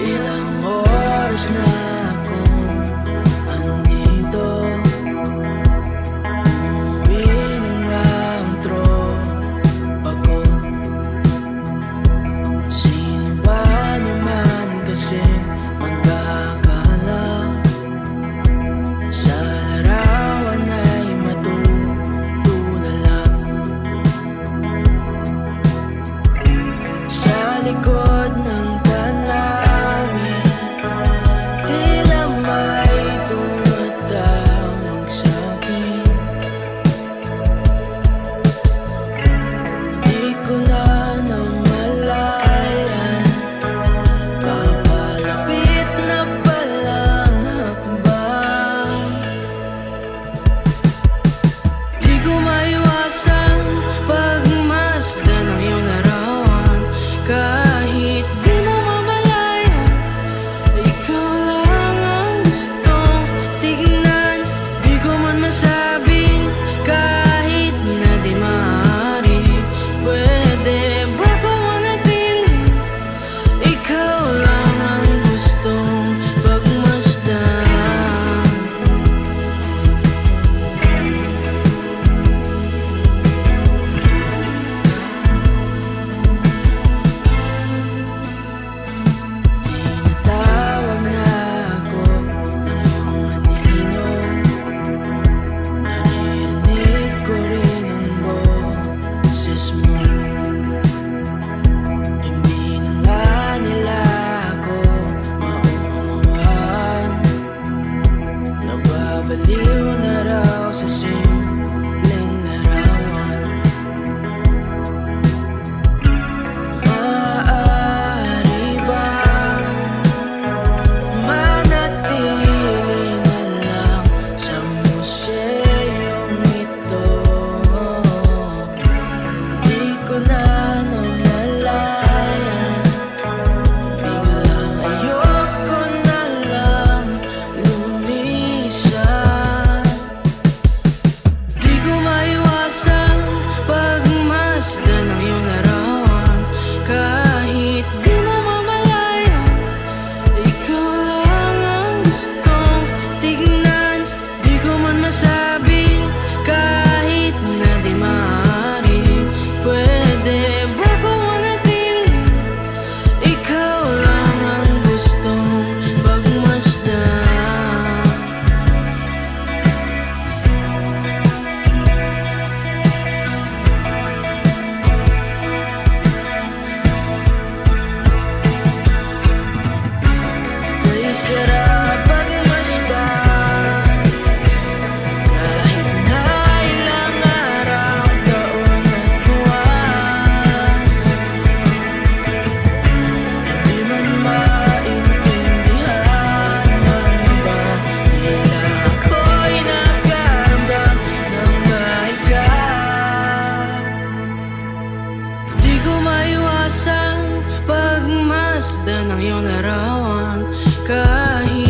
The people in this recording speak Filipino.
Ilang oras na akong andito? Umuwi na nga ang tropa ko. Sino ba naman kasi magkakala Sa larawan ay matutulala. Sa this morning. ganda ng iyong larawan. Kahit